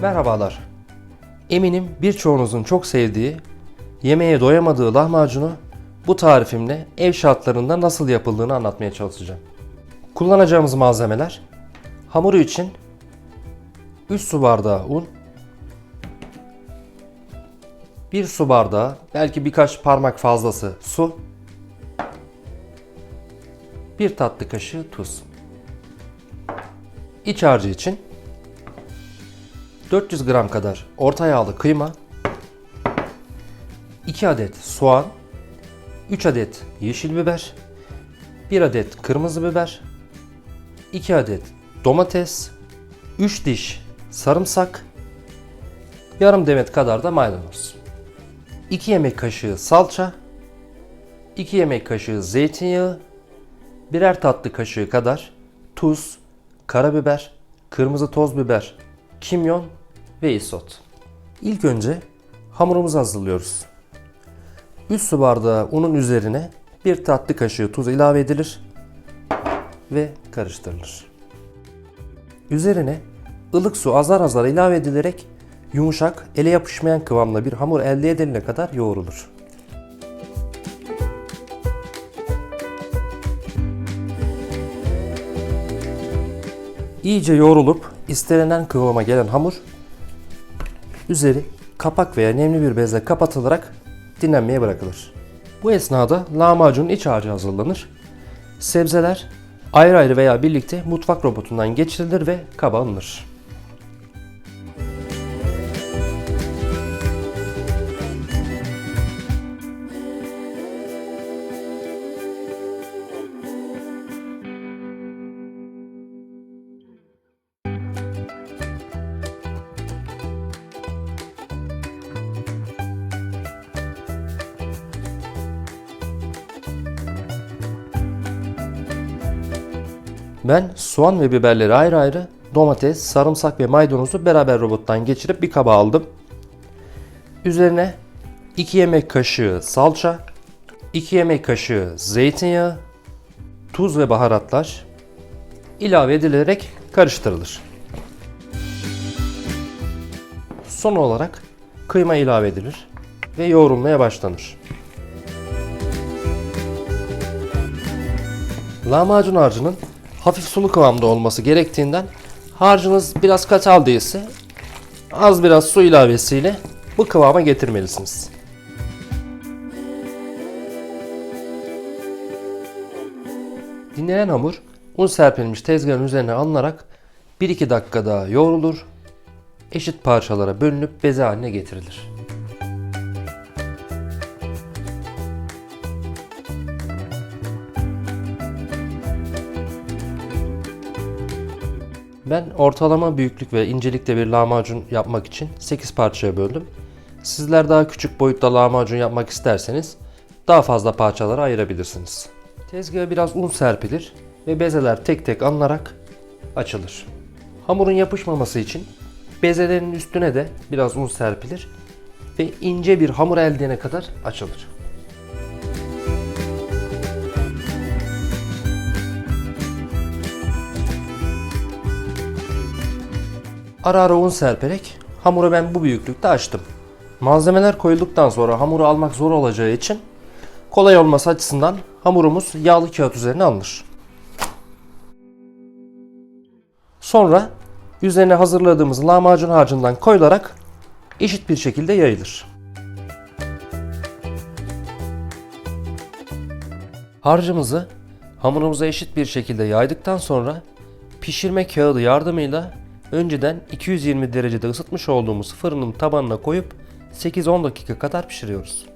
Merhabalar. Eminim birçoğunuzun çok sevdiği, yemeğe doyamadığı lahmacunu bu tarifimle ev şartlarında nasıl yapıldığını anlatmaya çalışacağım. Kullanacağımız malzemeler hamuru için 3 su bardağı un, 1 su bardağı belki birkaç parmak fazlası su, 1 tatlı kaşığı tuz. İç harcı için 400 gram kadar orta yağlı kıyma, 2 adet soğan, 3 adet yeşil biber, 1 adet kırmızı biber, 2 adet domates, 3 diş sarımsak, yarım demet kadar da maydanoz. 2 yemek kaşığı salça, 2 yemek kaşığı zeytinyağı, birer tatlı kaşığı kadar tuz, karabiber, kırmızı toz biber, kimyon ve isot. İlk önce hamurumuzu hazırlıyoruz. 3 su bardağı unun üzerine bir tatlı kaşığı tuz ilave edilir ve karıştırılır. Üzerine ılık su azar azar ilave edilerek yumuşak, ele yapışmayan kıvamda bir hamur elde edilene kadar yoğrulur. İyice yoğrulup istenilen kıvama gelen hamur üzeri kapak veya nemli bir bezle kapatılarak dinlenmeye bırakılır. Bu esnada lahmacunun iç harcı hazırlanır. Sebzeler ayrı ayrı veya birlikte mutfak robotundan geçirilir ve kaba alınır. Ben soğan ve biberleri ayrı ayrı, domates, sarımsak ve maydanozu beraber robottan geçirip bir kaba aldım. Üzerine 2 yemek kaşığı salça, 2 yemek kaşığı zeytinyağı, tuz ve baharatlar ilave edilerek karıştırılır. Son olarak kıyma ilave edilir ve yoğrulmaya başlanır. Lahmacun harcının hafif sulu kıvamda olması gerektiğinden harcınız biraz kataldıysa az biraz su ilavesiyle bu kıvama getirmelisiniz. Dinlenen hamur un serpilmiş tezgahın üzerine alınarak 1-2 dakika daha yoğrulur, eşit parçalara bölünüp beze haline getirilir. Ben ortalama büyüklük ve incelikte bir lahmacun yapmak için 8 parçaya böldüm. Sizler daha küçük boyutta lahmacun yapmak isterseniz daha fazla parçalara ayırabilirsiniz. Tezgaha biraz un serpilir ve bezeler tek tek alınarak açılır. Hamurun yapışmaması için bezelerin üstüne de biraz un serpilir ve ince bir hamur elde kadar açılır. Ara ara un serperek hamuru ben bu büyüklükte açtım. Malzemeler koyulduktan sonra hamuru almak zor olacağı için kolay olması açısından hamurumuz yağlı kağıt üzerine alınır. Sonra üzerine hazırladığımız lahmacun harcından koyularak eşit bir şekilde yayılır. Harcımızı hamurumuza eşit bir şekilde yaydıktan sonra pişirme kağıdı yardımıyla önceden 220 derecede ısıtmış olduğumuz fırının tabanına koyup 8-10 dakika kadar pişiriyoruz.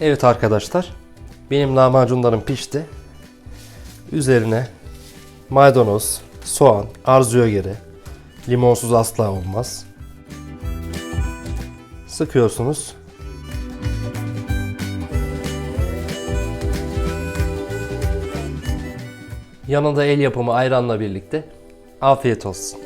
Evet arkadaşlar, benim lahmacunlarım pişti. Üzerine maydanoz, soğan, arzuya göre, limonsuz asla olmaz. Sıkıyorsunuz. Yanında el yapımı ayranla birlikte afiyet olsun.